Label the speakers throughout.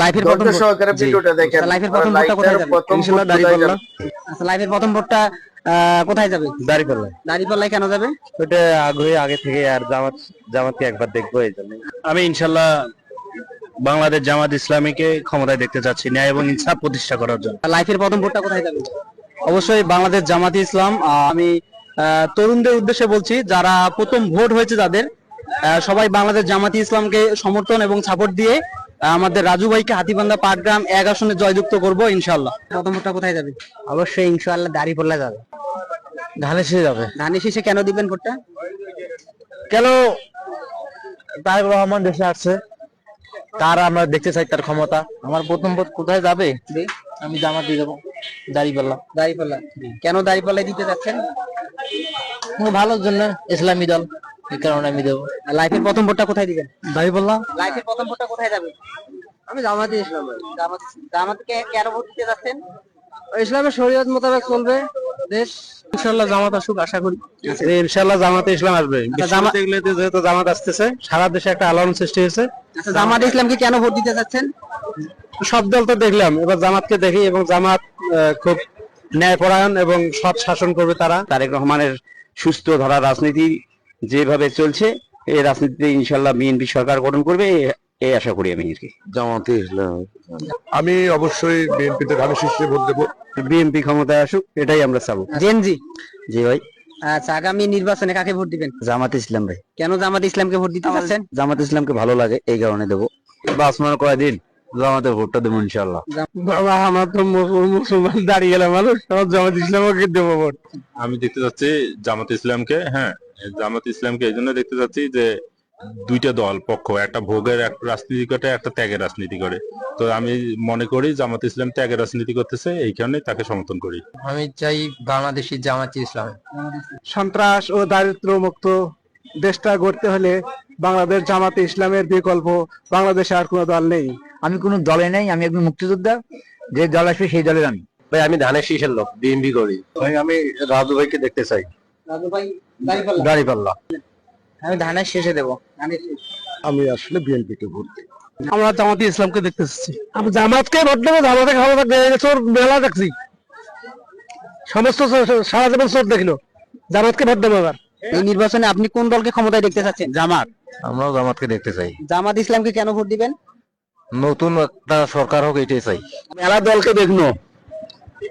Speaker 1: লাইফের প্রথম
Speaker 2: সহকারে ভিডিওটা দেখেন।
Speaker 1: আচ্ছা, লাইফের প্রথম ভোটটা কোথায় যাবে?
Speaker 3: দাঁড়িপাল্লা।
Speaker 1: আচ্ছা লাইফের প্রথম ভোটটা কোথায় যাবে?
Speaker 3: দাঁড়িপাল্লা
Speaker 1: দাঁড়িপাল্লায় কেন যাবে?
Speaker 3: ওটা আগ্রহী আগে থেকে আর জামাত জামাতকে একবার দেখব এই জন্য
Speaker 4: আমি ইনশাল্লাহ বাংলাদেশ জামাত ইসলামীকে ক্ষমতায় দেখতে চাচ্ছি ন্যায় এবং ইনসাফ প্রতিষ্ঠা করার জন্য।
Speaker 1: লাইফের প্রথম ভোটটা কোথায় যাবে?
Speaker 5: অবশ্যই বাংলাদেশ জামাতি ইসলাম আহ, আমি আহ, তরুণদের উদ্দেশ্যে বলছি যারা প্রথম ভোট হয়েছে যাদের আহ, সবাই বাংলাদেশ জামাতি ইসলামকে সমর্থন এবং সাপোর্ট দিয়ে আমাদের রাজু ভাইকে হাতিবান্ধা পাটগ্রাম এক আসনে জয়যুক্ত করব ইনশাল্লাহ
Speaker 1: প্রথম ভোটটা কোথায় যাবে?
Speaker 5: অবশ্যই ইনশাল্লাহ দাঁড়িপাল্লা যাবে। ধানে শেষে যাবে।
Speaker 1: ধানের শীষে কেন দিবেন ভোটটা?
Speaker 5: কেন? তারেক রহমান দেশে আসছে তার আমরা দেখতে চাই তার ক্ষমতা। আমার প্রথম ভোট কোথায় যাবে? আমি জামা দিয়ে দেবো। দাঁড়িপাল্লা।
Speaker 1: দাঁড়িপাল্লা। কেন দাঁড়িপাল্লায় দিতে যাচ্ছেন?
Speaker 5: ভালোর জন্য ইসলামী দল। এই কারণে আমি দেবো।
Speaker 1: লাইফের প্রথম ভোটটা কোথায় দিবেন?
Speaker 5: দাঁড়িপাল্লা
Speaker 1: লাইফের প্রথম ভোটটা কোথায় যাবে?
Speaker 5: আমি জামাতে ইসলাম
Speaker 1: জামাত জামাতকে কেন ভোট দিতে যাচ্ছেন?
Speaker 5: ইসলামের শরীয়ত মোতাবেক চলবে দেশ। ইনশাল্লাহ জামাত আসুক আশা করি।
Speaker 4: ইনশাল্লাহ জামাতে ইসলাম আসবে।
Speaker 1: আচ্ছা, জামা-
Speaker 4: এগুলোতে যেহেতু জামাত আসতেছে সারা দেশে একটা আলোড়ন সৃষ্টি হয়েছে।
Speaker 1: আচ্ছা জামাত ইসলামকে কেন ভোট দিতে যাচ্ছেন?
Speaker 4: সব দল তো দেখলাম এবার জামাতকে দেখি এবং জামাত খুব ন্যায়পরায়ণ এবং সৎ শাসন করবে তারা।
Speaker 6: তারেক রহমানের সুস্থ ধরা রাজনীতি যেভাবে চলছে এই রাজনীতিতে ইনশাল্লাহ বিএনপি সরকার গঠন করবে এ- এই আশা করি আমি আর কি
Speaker 3: জামাতে ইসলাম। আমি অবশ্যই বিএনপিতে ধানের শীর্ষে ভোট দেবো।
Speaker 6: বিএনপি ক্ষমতায় আসুক এটাই আমরা চাবো।
Speaker 1: জেনজি
Speaker 6: জি। ভাই।
Speaker 1: আচ্ছা আগামী নির্বাচনে কাকে ভোট দিবেন?
Speaker 6: জামাত ইসলাম ভাই।
Speaker 1: কেন জামাত ইসলামকে ভোট দিতে যাচ্ছেন
Speaker 6: জামাত ইসলামকে ভালো লাগে এই কারণে দেবো। বাস মনে কয় দিন জামাতে ভোটটা দেবো ইনশাল্লাহ
Speaker 4: বাবা আমার তো মুসলমান দাঁড়িয়ে গেল মানুষ সব জামাত ইসলামকে দেবো ভোট।
Speaker 7: আমি দেখতে চাচ্ছি জামাত ইসলামকে হ্যাঁ জামাত ইসলামকে এই জন্য দেখতে চাচ্ছি যে দুইটা দল পক্ষ একটা ভোগের এক রাজনীতি করে একটা ত্যাগের রাজনীতি করে। তো আমি মনে করি জামাত ইসলাম ত্যাগের রাজনীতি করতেছে এই কারণে তাকে সমর্থন করি।
Speaker 5: আমি চাই বাংলাদেশি জামাতি ইসলাম।
Speaker 4: সন্ত্রাস ও দারিদ্র মুক্ত দেশটা গড়তে হলে বাংলাদেশ জামাতে ইসলামের বিকল্প বাংলাদেশে আর কোনো দল নেই।
Speaker 5: আমি কোনো দলে নেই আমি একজন মুক্তিযোদ্ধা। যে দল আসবে সেই দলের আমি।
Speaker 3: ভাই আমি ধানের শীষের লোক বিএনপি করি। ভাই আমি রাজু ভাইকে দেখতে চাই।
Speaker 1: রাজু ভাই দাঁড়িপাল্লা
Speaker 5: আমি ধানের শেষে দেবো।
Speaker 3: আমি আসলে বিএনপি কে ভোট
Speaker 4: আমরা জামাতে ইসলামকে দেখতে চাচ্ছি। আমি জামাতকে ভোট দেবো জামাতে ক্ষমতা চোর মেলা দেখছি। সমস্ত সারা জীবন চোর দেখল। জামাতকে ভোট দেবো এবার।
Speaker 1: এই নির্বাচনে আপনি কোন দলকে ক্ষমতায় দেখতে চাচ্ছেন?
Speaker 4: জামাত।
Speaker 3: আমরাও জামাতকে দেখতে চাই।
Speaker 1: জামাত ইসলামকে কেন ভোট দিবেন?
Speaker 3: নতুন একটা সরকার হোক এটাই চাই।
Speaker 6: মেলা দলকে দেখনো।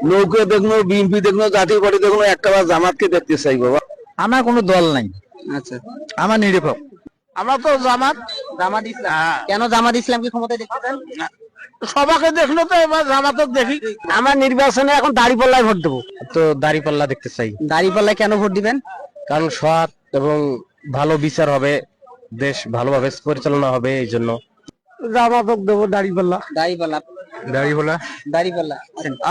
Speaker 6: নৌকে দেখনো বিএনপি দেখনো জাতীয় পার্টি দেখনো একটা বার জামাতকে দেখতে চাই বাবা।
Speaker 5: আমার কোনো দল নাই।
Speaker 1: আচ্ছা।
Speaker 5: আমার নিরপেক্ষ
Speaker 1: আমরা তো জামাত। জামাত ইসলাম। কেন জামাত ইসলামকে ক্ষমতায় দেখতে চান?
Speaker 4: সবাকে দেখল তো এবার জামাতক দেখি। আমার নির্বাচনে এখন দাড়িপাল্লায় ভোট দেবো।
Speaker 5: তো দাড়ি পাল্লা দেখতে চাই।
Speaker 1: দাঁড়িপাল্লায় কেন ভোট দিবেন?
Speaker 5: কারণ সৎ এবং ভালো বিচার হবে দেশ ভালোভাবে পরিচালনা হবে এই জন্য।
Speaker 4: জামাতক দেবো দাড়িপাল্লা।
Speaker 1: দাঁড়িপাল্লা।
Speaker 3: দাঁড়িপাল্লা?
Speaker 1: দাঁড়িপাল্লা।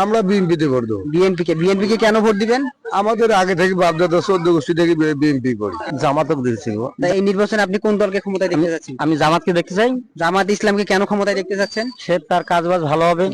Speaker 3: আমরা বিএনপি তে ভোট দেবো।
Speaker 1: বিএনপি কে বিএনপি কে কেন ভোট দিবেন?
Speaker 3: আমাদের আগে থেকে বাপদাদা চোদ্দ গোষ্ঠী থেকে বিএনপি করি। জামাতক দেখছি
Speaker 1: এই নির্বাচনে আপনি কোন দলকে ক্ষমতায় দেখতে চাচ্ছেন
Speaker 5: আমি জামাতকে দেখতে চাই।
Speaker 1: জামাত ইসলামকে কেন ক্ষমতায় দেখতে চাচ্ছেন
Speaker 5: সে তার কাজ বাজ ভালো হবে।